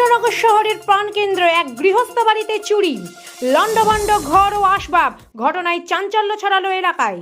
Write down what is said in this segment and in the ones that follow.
কৃষ্ণনগর শহরের প্রাণকেন্দ্র এক গৃহস্থ বাড়িতে চুরি, লণ্ডভণ্ড ঘর ও আসবাব ঘটনায় চাঞ্চল্য ছড়ালো এলাকায়।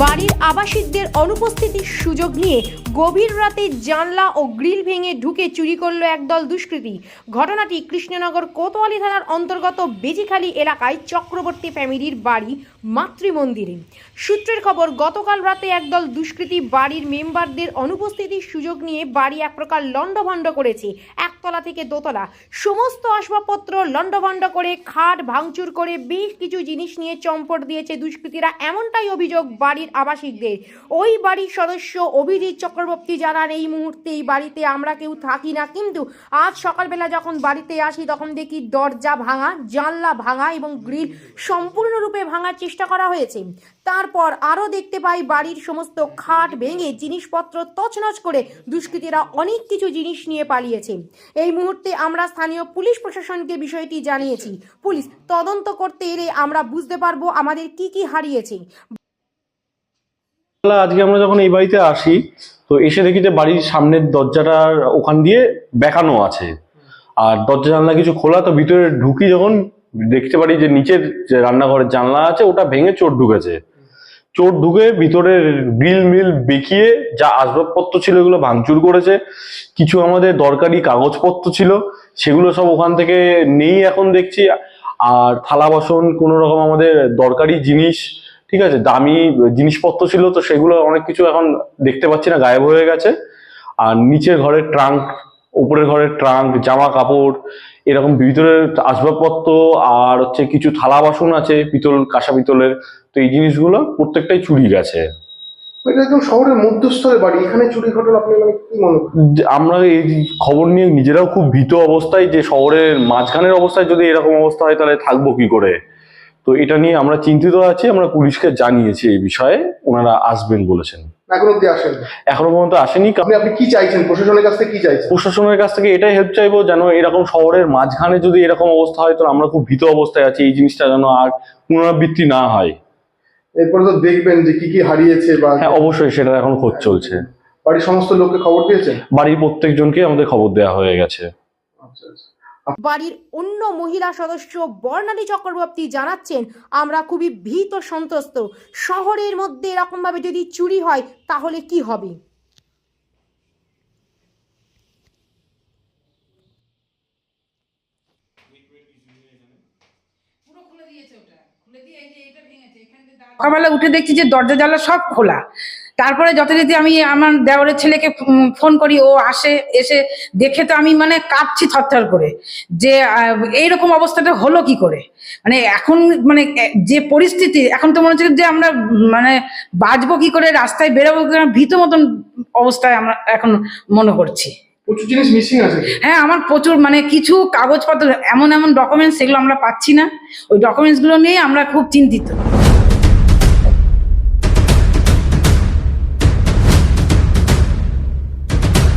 বাড়ির আবাসিকদের অনুপস্থিতির সুযোগ নিয়ে গভীর রাতে জানলা ও গ্রিল ভেঙে ঢুকে চুরি করল একদল দুষ্কৃতী। ঘটনাটি কৃষ্ণনগর কোতোয়ালি থানার অন্তর্গত বেজিখালী এলাকায় চক্রবর্তী ফ্যামিলির বাড়ি মাতৃমন্দিরে। সূত্রের খবর, গতকাল রাতে একদল দুষ্কৃতী বাড়ির মেম্বারদের অনুপস্থিতির সুযোগ নিয়ে বাড়ি এক প্রকার লণ্ডভণ্ড করেছে। একতলা থেকে দোতলা। সমস্ত আসবাবপত্র লণ্ডভণ্ড করে, খাট ভাঙচুর করে বেশ কিছু জিনিস নিয়ে চম্পট দিয়েছে দুষ্কৃতীরা। এমনটাই অভিযোগ বাড়ির আবাসিকদের ওই বাড়ির সদস্য অভিজিৎ চক্রবর্তী জানান, এই মুহূর্তে এই বাড়িতে আমরা কেউ থাকি না। কিন্তু আজ সকালবেলা যখন বাড়িতে আসি, তখন দেখি দরজা ভাঙা, জানলা ভাঙা এবং গ্রিল সম্পূর্ণরূপে ভাঙার চেষ্টা করা হয়েছে। তারপর আরও দেখতে পাই বাড়ির সমস্ত খাট ভেঙে জিনিসপত্র তছনছ করে দুষ্কৃতীরা অনেক কিছু জিনিস নিয়ে পালিয়েছে। এই মুহূর্তে আমরা স্থানীয় পুলিশ প্রশাসনকে বিষয়টি জানিয়েছি। পুলিশ, তদন্ত করতে এলে আমরা বুঝতে পারব আমাদের কি কি হারিয়েছে। আজকে আমরা যখন এই বাড়িতে আসি, তো এসে দেখি যে বাড়ির সামনের দরজাটার ওখান দিয়ে বেঁকানো আছে। আর দরজা জানলা কিছু খোলা, তো ভিতরে ঢুকি যখন দেখতে পারি যে নিচের যে রান্নাঘরের জানলা আছে, ওটা ভেঙে চোর ঢুকেছে। চোর ঢুকে ভিতরে গ্রিল মিল বেঁকিয়ে যা আসবাবপত্র ছিল এগুলো ভাঙচুর করেছে। কিছু আমাদের দরকারি কাগজপত্র ছিল, সেগুলো সব ওখান থেকে নেই এখন দেখছি। আর থালা বাসন কোনো রকম আমাদের দরকারি জিনিস ঠিক আছে দামি জিনিসপত্র ছিল তো সেগুলো অনেক কিছু এখন দেখতে পাচ্ছি না গায়েব হয়ে গেছে। আর নিচের ঘরের ট্রাঙ্ক উপরের ঘরের ট্রাঙ্ক জামা কাপড় এরকম ভিতরের আসবাবপত্র আর হচ্ছে কিছু থালা বাসন আছে পিতল কাঁসা পিতলের। তো এই জিনিসগুলো প্রত্যেকটাই চুরি গেছে। এটা একদম শহরের মধ্যস্থলে বাড়ি এখানে চুরি ঘটনা আপনি মানে কি মনে আমরা এই খবর নিয়ে নিজেরাও খুব ভীত অবস্থায় যে শহরের মাঝখানের অবস্থায় যদি এরকম অবস্থা হয় তাহলে থাকব কি করে? তো এটা নিয়ে আমরা চিন্তিত আছি আমরা পুলিশকে জানিয়েছি এই বিষয়ে ওনারা আসবেন বলেছেন। এখন অব্দি আসেন এখনও পর্যন্ত আসেনি আপনি আপনি কি চাইছেন? প্রশাসনের কাছ থেকে কি চাইছেন? প্রশাসনের কাছ থেকে এটাই হেল্প চাইব যেন এরকম শহরের মাঝখানে যদি এরকম অবস্থা হয় তো আমরা খুব ভীত অবস্থায় আছি এই জিনিসটা যেন আর পুনরাবৃত্তি না হয়। এরপরে তো দেখবেন যে কি কি হারিয়েছে বা হ্যাঁ অবশ্যই সেটা এখন খোঁজ চলছে। বাড়ির সমস্ত লোককে খবর দিয়েছেন বাড়ির প্রত্যেকজনকে আমাদের খবর দেওয়া হয়ে গেছে। আচ্ছা আচ্ছা। বাড়ির অন্য মহিলা সদস্য বর্ণালী চক্রবর্তী জানাচ্ছেন, আমরা খুবই ভীত সন্ত্রস্ত। শহরের মধ্যে এরকমভাবে যদি চুরি হয়, তাহলে কি হবে? সকালবেলা উঠে দেখছি যে দরজা জানলা সব খোলা। তারপরে যথারীতি আমি আমার দেওরের ছেলেকে ফোন করি ও আসে এসে দেখে তো আমি মানে কাঁপছি থরথর করে যে এইরকম অবস্থাটা হলো কি করে? মানে এখন মানে যে পরিস্থিতি এখন তো মনে হচ্ছে যে আমরা মানে বাঁচবো কি করে রাস্তায় বেরোবো কি ভীত মতন অবস্থায় আমরা এখন মনে করছি। প্রচুর জিনিস মিসিং আছে। হ্যাঁ আমার প্রচুর মানে কিছু কাগজপত্র এমন এমন ডকুমেন্টস সেগুলো আমরা পাচ্ছি না। ওই ডকুমেন্টসগুলো নিয়ে আমরা খুব চিন্তিত।